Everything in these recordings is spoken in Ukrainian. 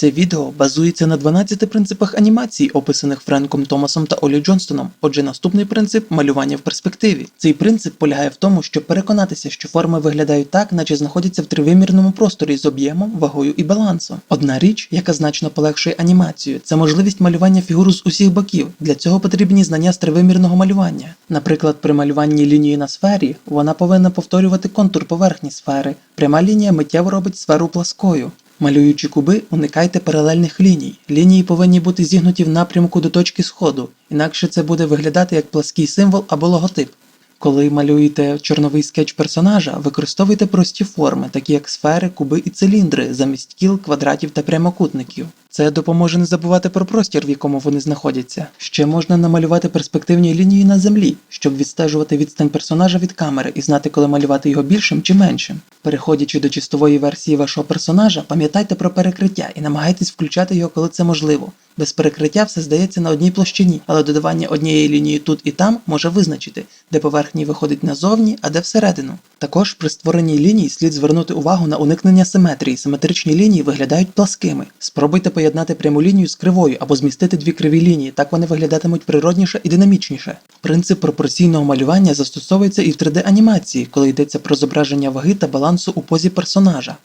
Це відео базується на 12 принципах анімації, описаних Френком Томасом та Олі Джонстоном. Отже, наступний принцип малювання в перспективі. Цей принцип полягає в тому, щоб переконатися, що форми виглядають так, наче знаходяться в тривимірному просторі з об'ємом, вагою і балансом. Одна річ, яка значно полегшує анімацію, це можливість малювання фігур з усіх боків. Для цього потрібні знання з тривимірного малювання. Наприклад, при малюванні лінії на сфері вона повинна повторювати контур поверхні сфери. Пряма лінія миттєво робить сферу пласкою. Малюючи куби, уникайте паралельних ліній. Лінії повинні бути зігнуті в напрямку до точки сходу, інакше це буде виглядати як плаский символ або логотип. Коли малюєте чорновий скетч персонажа, використовуйте прості форми, такі як сфери, куби і циліндри, замість кіл, квадратів та прямокутників. Це допоможе не забувати про простір, в якому вони знаходяться. Ще можна намалювати перспективні лінії на землі, щоб відстежувати відстань персонажа від камери і знати, коли малювати його більшим чи меншим. Переходячи до чистової версії вашого персонажа, пам'ятайте про перекриття і намагайтесь включати його, коли це можливо. Без перекриття все здається на одній площині, але додавання однієї лінії тут і там може визначити, де поверхній виходить назовні, а де всередину. Також при створенні ліній слід звернути увагу на уникнення симетрії. Симетричні лінії виглядають пласкими. Спробуйте поєднати пряму лінію з кривою або змістити дві криві лінії, так вони виглядатимуть природніше і динамічніше. Принцип пропорційного малювання застосовується і в 3D-анімації, коли йдеться про зображення ваги та балансу у позі персонажа.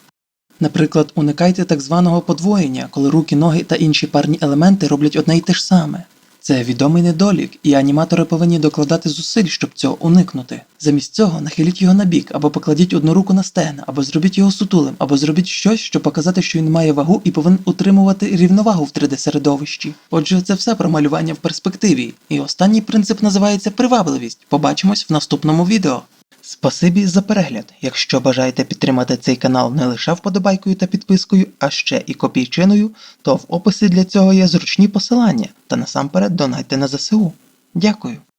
Наприклад, уникайте так званого подвоєння, коли руки, ноги та інші парні елементи роблять одне й те ж саме. Це відомий недолік, і аніматори повинні докладати зусиль, щоб цього уникнути. Замість цього нахиліть його на бік, або покладіть одну руку на стегна, або зробіть його сутулим, або зробіть щось, щоб показати, що він має вагу і повинен утримувати рівновагу в 3D-середовищі. Отже, це все про малювання в перспективі. І останній принцип називається привабливість. Побачимось в наступному відео. Спасибі за перегляд. Якщо бажаєте підтримати цей канал не лише вподобайкою та підпискою, а ще і копійчиною, то в описі для цього є зручні посилання та насамперед донайте на ЗСУ. Дякую.